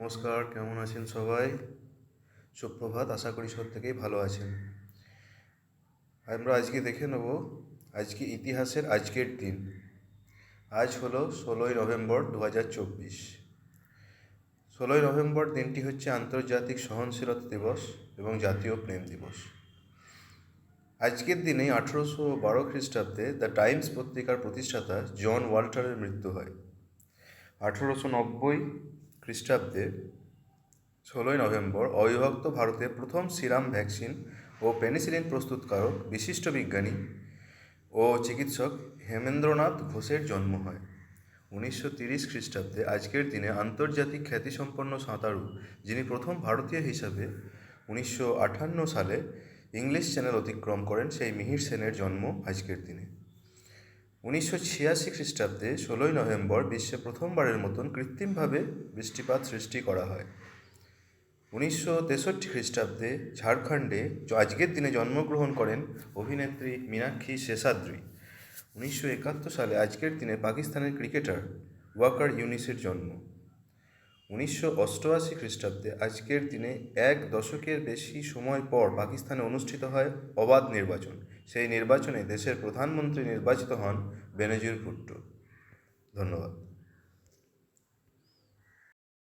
নমস্কার, কেমন আছেন সবাই? সুপ্রভাত, আশা করি সব থেকেই ভালো আছেন। আমরা আজকে দেখে নেব, আজকে ইতিহাসের আজকের দিন। আজ হলো ষোলোই নভেম্বর দু হাজার চব্বিশ। ষোলোই নভেম্বর দিনটি হচ্ছে আন্তর্জাতিক সহনশীলতা দিবস এবং জাতীয় প্রেম দিবস। আজকের দিনে আঠেরোশো বারো খ্রিস্টাব্দে দ্য টাইমস পত্রিকার প্রতিষ্ঠাতা জন ওয়াল্টারের মৃত্যু হয়। আঠেরোশো নব্বই খ্রিস্টাব্দে ষোলোই নভেম্বর অবিভক্ত ভারতে প্রথম সিরাম ভ্যাকসিন ও পেনিসিলিন প্রস্তুতকারক বিশিষ্ট বিজ্ঞানী ও চিকিৎসক হেমেন্দ্রনাথ ঘোষের জন্ম হয়। উনিশশো তিরিশ খ্রিস্টাব্দে আজকের দিনে আন্তর্জাতিক খ্যাতিসম্পন্ন সাঁতারু, যিনি প্রথম ভারতীয় হিসাবে উনিশশো আটান্ন সালে ইংলিশ চ্যানেল অতিক্রম করেন, সেই মিহির সেনের জন্ম আজকের দিনে। উনিশশো ছিয়াশি খ্রিস্টাব্দে ষোলোই নভেম্বর বিশ্বে প্রথমবারের মতন কৃত্রিমভাবে বৃষ্টিপাত সৃষ্টি করা হয়। উনিশশো তেষট্টি খ্রিস্টাব্দে ঝাড়খণ্ডে আজকের দিনে জন্মগ্রহণ করেন অভিনেত্রী মীনাক্ষী শেষাদ্রি। উনিশশো একাত্তর সালে আজকের দিনে পাকিস্তানের ক্রিকেটার ওয়াকার ইউনিসের জন্ম। উনিশশো অষ্টআশি খ্রিস্টাব্দে আজকের দিনে এক দশকের বেশি সময় পর পাকিস্তানে অনুষ্ঠিত হয় অবাধ নির্বাচন। সেই নির্বাচনে দেশের প্রধানমন্ত্রী নির্বাচিত হন বেনজির ভুট্টো। ধন্যবাদ।